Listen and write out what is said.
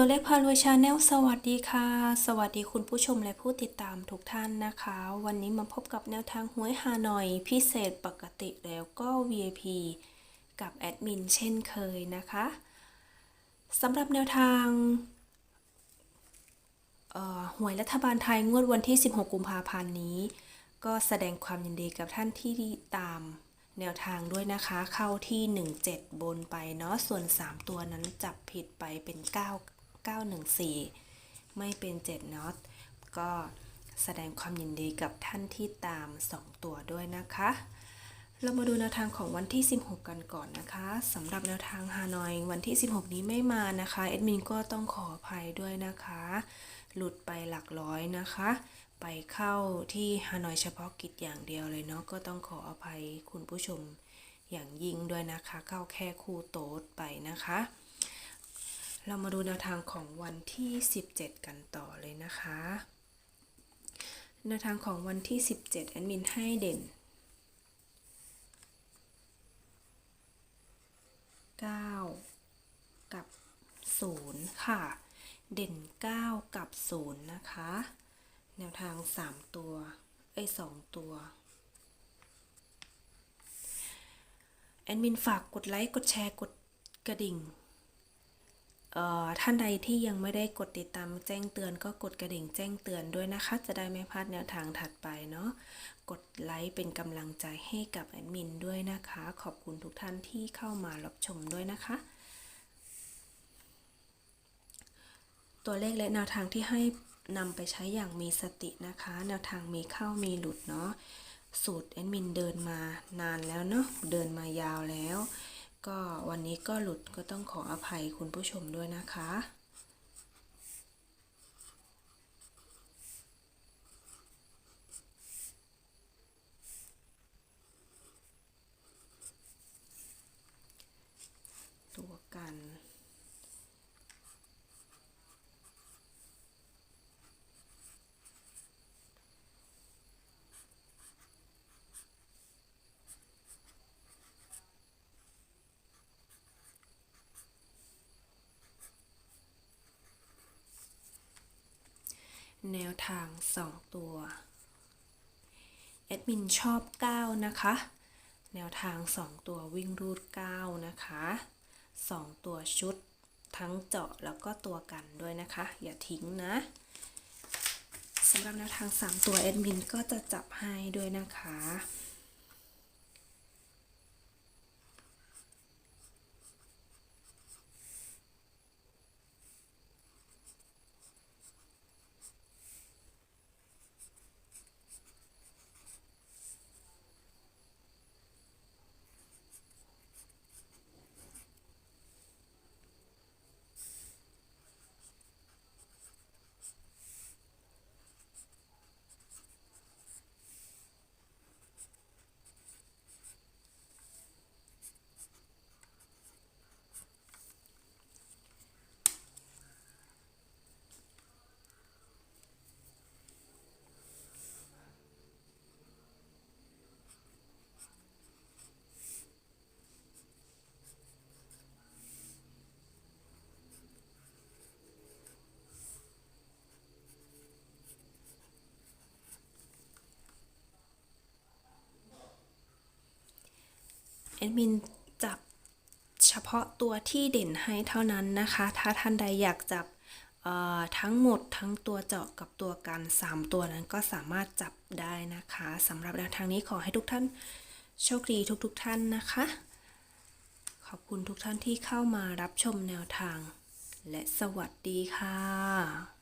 ตัวเลขพารวยชาแนลสวัสดีค่ะ สวัสดีคุณผู้ชมและผู้ติดตามทุกท่านนะคะ วันนี้มาพบกับแนวทางหวยฮานอย พิเศษปกติแล้วก็ VIP กับแอดมินเช่นเคยนะคะสำหรับแนวทางหวยรัฐบาลไทยงวดวันที่ 16 กุมภาพันธ์นี้ ก็แสดงความยินดีกับท่านที่ตามแนวทางด้วยนะคะเข้าที่ 17 บนไปเนาะส่วน 3 ตัวนั้นจับผิดไปเป็น 9 914 ไม่เป็น 7น็อตก็แสดงความยินดีกับท่านที่ตาม 2 ตัวด้วยนะคะ เรามาดูแนวทางของวันที่ 16 กันก่อนนะคะสำหรับแนวทางฮานอยวันที่ 16 นี้ไม่มานะคะเอดมินก็ต้องขออภัยด้วยนะคะ หลุดไปหลักร้อยนะคะ ไปเข้าที่ฮานอยเฉพาะกิจอย่างเดียวเลยเนาะก็ต้องขออภัยคุณผู้ชมอย่างยิ่งด้วยนะคะ เข้าแค่คู่โต๊ดไปนะคะ เรามาดูแนวทางของวันที่ 17 กันต่อเลยนะคะ แนวทางของวันที่ 17 แอดมินให้เด่น 9 กับ 0 ค่ะ เด่น 9 กับ 0 นะคะ แนวทาง 3 ตัว ไอ้ 2 ตัวแอดมินฝากกดไลค์ กดแชร์ กดกระดิ่ง ท่านใดที่ยังไม่ได้กดติดตามแจ้งเตือนก็กดกระดิ่งแจ้งเตือนด้วยนะคะ จะได้ไม่พลาดแนวทางถัดไปเนาะกดไลค์เป็นกำลังใจให้กับแอดมินด้วยนะคะ ขอบคุณทุกท่านที่เข้ามารับชมด้วยนะคะ ตัวเลขและแนวทางที่ให้นำไปใช้อย่างมีสตินะคะ แนวทางมีเข้ามีหลุดเนาะสูตรแอดมินเดินมานานแล้วเนาะเดินมายาวแล้ว ก็วันนี้ก็หลุดก็ต้องขออภัยคุณผู้ชมด้วยนะคะ ตัวกัน แนวทาง 2 ตัว แอดมินชอบ 9 นะคะ แนวทาง 2 ตัววิ่งรูด 9 นะคะ 2 ตัวชุดทั้งเจาะแล้วก็ตัวกันด้วยนะคะ อย่าทิ้งนะสำหรับแนวทาง 3 ตัวแอดมินก็จะจับให้ด้วยนะคะ แอดมินจับเฉพาะตัวที่เด่นให้เท่านั้นนะคะ ถ้าท่านใดอยากจับทั้งหมดทั้งตัวเจาะกับตัวกัน 3 ตัวนั้นก็สามารถจับได้นะคะสำหรับแนวทางนี้ขอให้ทุกท่านโชคดีทุกๆทท่านนะคะ ขอบคุณทุกท่านที่เข้ามารับชมแนวทาง และสวัสดีค่ะ